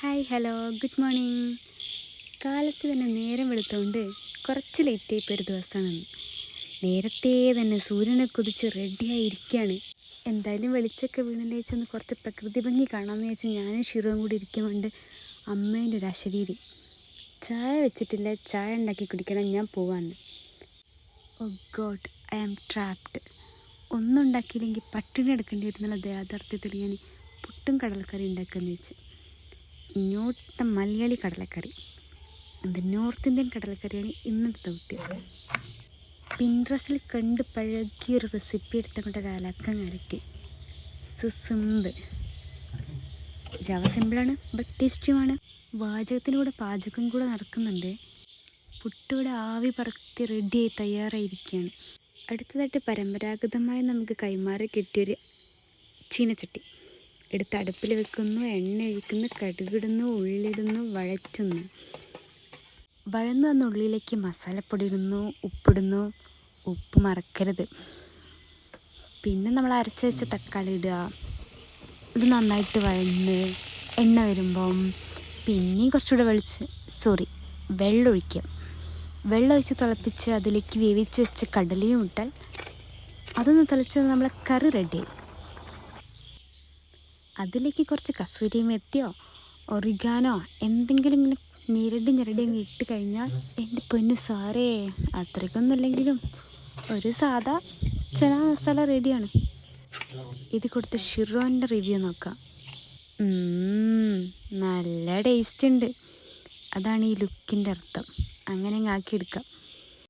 Hi hello good morning കാലത്ത് തന്നെ നേരം വെളുത്തോണ്ട് കുറച്ച് ലേറ്റായി ഒരു ദിവസമാണ്. നേരത്തെ തന്നെ സൂര്യനെ കുതിച്ച് റെഡിയായി ഇരിക്കുകയാണ് എന്തായാലും വെളിച്ചൊക്കെ വീണിന്റെ വെച്ചൊന്ന് കുറച്ച് പ്രകൃതി ഭംഗി കാണാമെന്ന് വെച്ചാൽ ഞാനും ഷിറുവും കൂടി ഇരിക്കുന്നുണ്ട് അമ്മേന്റെ ഒരു അശരീരി. ചായ വെച്ചിട്ടില്ല ചായ ഉണ്ടാക്കി കുടിക്കണം ഞാൻ പോവാണ് oh god I am trapped ഒന്നും ഉണ്ടാക്കിയില്ലെങ്കിൽ പട്ടിണി എടുക്കേണ്ടി വരുന്നുള്ള യാഥാർത്ഥ്യത്തിൽ ഞാൻ പുട്ടും കടലക്കറി ഉണ്ടാക്കാമെന്ന് വെച്ച്. ഇങ്ങോട്ടത്തെ മലയാളി കടലക്കറി. എന്ത് നോർത്ത് ഇന്ത്യൻ കടലക്കറിയാണ് ഇന്നത്തെ ദൗത്യം. പിൻട്രസ്റ്റിൽ കണ്ട് പഴകിയൊരു റെസിപ്പി എടുത്തുകൊണ്ട് ഒരു അലക്കം കലക്കി. സുസിമ്പിൾ ജവ സിമ്പിളാണ് ബട്ട് ടേസ്റ്റിയുമാണ് വാചകത്തിലൂടെ പാചകം കൂടെ നടക്കുന്നുണ്ട്. പുട്ടിവിടെ ആവി പറത്തി റെഡിയായി തയ്യാറായിരിക്കുകയാണ്. അടുത്തതായിട്ട് പരമ്പരാഗതമായി നമുക്ക് കൈമാറി കിട്ടിയൊരു ചീനച്ചട്ടി. എടുത്ത് അടുപ്പിൽ വെക്കുന്നു എണ്ണ ഒഴിക്കുന്നു കടുകിടുന്നു ഉള്ളിടുന്നു വഴറ്റുന്നു. വഴന്നു വന്ന ഉള്ളിലേക്ക് മസാലപ്പൊടി ഇടുന്നു ഉപ്പിടുന്നു. ഉപ്പ് മറക്കരുത്. പിന്നെ നമ്മൾ അരച്ച് വെച്ച തക്കാളി ഇടുക. ഇത് നന്നായിട്ട് വഴന്ന് എണ്ണ വരുമ്പം പിന്നെയും കുറച്ചുകൂടെ വെളിച്ച് സോറി വെള്ളമൊഴിക്കുക വെള്ളമൊഴിച്ച് തിളപ്പിച്ച് അതിലേക്ക് വേവിച്ച് വെച്ച് കടലയും ഇട്ടാൽ അതൊന്ന് തിളച്ച് നമ്മളെ കറി റെഡിയായി അതിലേക്ക് കുറച്ച് കസൂരി മെത്തിയോ ഒറിഗാനോ എന്തെങ്കിലും ഇങ്ങനെ ഞെരടി ഞെരടി അങ്ങ് ഇട്ട് കഴിഞ്ഞാൽ എന്റെ പൊന്ന് സാറേ അത്രയ്ക്കൊന്നും ഇല്ലെങ്കിലും ഒരു സാധാ ചന മസാല റെഡിയാണ്. ഇത് കൊടുത്ത് ഷിറോന്റെ റിവ്യൂ നോക്കാം. നല്ല ടേസ്റ്റ് ഉണ്ട്. അതാണ് ഈ ലുക്കിന്റെ അർത്ഥം. അങ്ങനെ അങ്ങ് ആക്കിയെടുക്കാം.